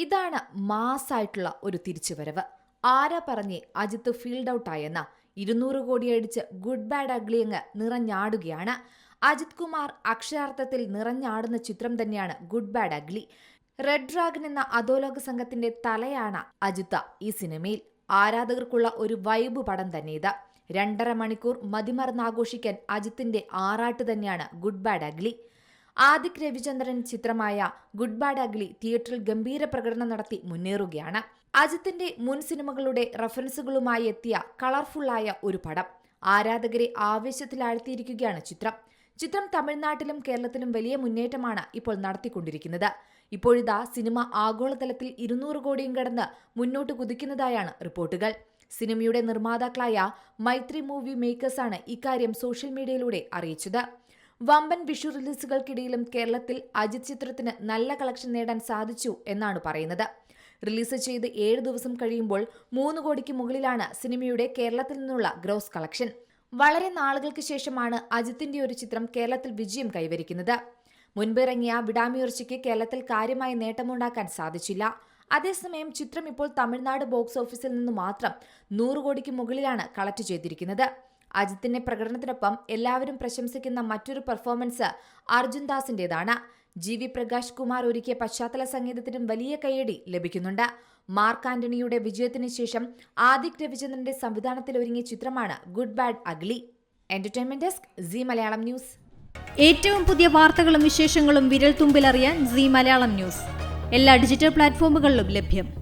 ഇതാണ് മാസായിട്ടുള്ള ഒരു തിരിച്ചുവരവ്. ആരാ പറഞ്ഞേ അജിത്ത് ഫീൽഡ് ഔട്ടായെന്ന ഇരുന്നൂറ് കോടി അടിച്ച് ഗുഡ് ബാഡ് അഗ്ലി അങ്ങ് നിറഞ്ഞാടുകയാണ്. അജിത് കുമാർ അക്ഷരാർത്ഥത്തിൽ നിറഞ്ഞാടുന്ന ചിത്രം തന്നെയാണ് Good Bad Ugly. Red Dragon എന്ന അധോലോക സംഘത്തിന്റെ തലയാണ് അജിത്ത ഈ സിനിമയിൽ. ആരാധകർക്കുള്ള ഒരു വൈബ് പടം തന്നെ ഇത്. രണ്ടര മണിക്കൂർ മതിമറന്നാഘോഷിക്കാൻ അജിത്തിന്റെ ആറാട്ട് തന്നെയാണ് Good Bad Ugly. Adhik Ravichandran ചിത്രമായ ഗുഡ് ബാഡ് അഗ്ലി തിയേറ്ററിൽ ഗംഭീര പ്രകടനം നടത്തി മുന്നേറുകയാണ്. അജിത്തിന്റെ മുൻ സിനിമകളുടെ റഫറൻസുകളുമായി എത്തിയ കളർഫുള്ളായ ഒരു പടം. ആരാധകരെ ആവേശത്തിലാഴ്ത്തിയിരിക്കുകയാണ് ചിത്രം. ചിത്രം തമിഴ്നാട്ടിലും കേരളത്തിലും വലിയ മുന്നേറ്റമാണ് ഇപ്പോൾ നടത്തിക്കൊണ്ടിരിക്കുന്നത്. ഇപ്പോഴിതാ സിനിമ ആഗോളതലത്തിൽ ഇരുന്നൂറ് കോടിയും കടന്ന് മുന്നോട്ട് കുതിക്കുന്നതായാണ് റിപ്പോർട്ടുകൾ. സിനിമയുടെ നിർമ്മാതാക്കളായ മൈത്രി മൂവി മേക്കേഴ്സാണ് ഇക്കാര്യം സോഷ്യൽ മീഡിയയിലൂടെ അറിയിച്ചത്. വമ്പൻ വിഷു റിലീസുകൾക്കിടയിലും കേരളത്തിൽ അജിത് ചിത്രത്തിന് നല്ല കളക്ഷൻ നേടാൻ സാധിച്ചു എന്നാണ് പറയുന്നത്. റിലീസ് ചെയ്ത് ഏഴ് ദിവസം കഴിയുമ്പോൾ മൂന്ന് കോടിക്ക് മുകളിലാണ് സിനിമയുടെ കേരളത്തിൽ നിന്നുള്ള ഗ്രോസ് കളക്ഷൻ. വളരെ നാളുകൾക്ക് ശേഷമാണ് അജിത്തിന്റെ ഒരു ചിത്രം കേരളത്തിൽ വിജയം കൈവരിക്കുന്നത്. മുൻപിറങ്ങിയ വിടാമിയുർച്ചയ്ക്ക് കേരളത്തിൽ കാര്യമായ നേട്ടമുണ്ടാക്കാൻ സാധിച്ചില്ല. അതേസമയം ചിത്രം ഇപ്പോൾ തമിഴ്നാട് ബോക്സ് ഓഫീസിൽ നിന്ന് മാത്രം നൂറ് കോടിക്ക് മുകളിലാണ് കളക്ട് ചെയ്തിരിക്കുന്നത്. അജിത്തിന്റെ പ്രകടനത്തിനൊപ്പം എല്ലാവരും പ്രശംസിക്കുന്ന മറ്റൊരു പെർഫോമൻസ് അർജുൻ ദാസിന്റേതാണ് ജി വി പ്രകാശ് കുമാർ ഒരുക്കിയ പശ്ചാത്തല സംഗീതത്തിനും വലിയ കയ്യടി ലഭിക്കുന്നുണ്ട്. മാർക്ക് ആന്റണിയുടെ വിജയത്തിന് ശേഷം ആദിക് രവിചന്ദ്രന്റെ സംവിധാനത്തിൽ ഒരുങ്ങിയ ചിത്രമാണ് Good Bad Ugly entertainment desk Zee Malayalam News. ഏറ്റവും പുതിയ വാർത്തകളും വിശേഷങ്ങളും വിരൽ തുമ്പിലറിയാൻ സി മലയാളം ന്യൂസ്. എല്ലാ ഡിജിറ്റൽ പ്ലാറ്റ്ഫോമുകളിലും ലഭ്യം.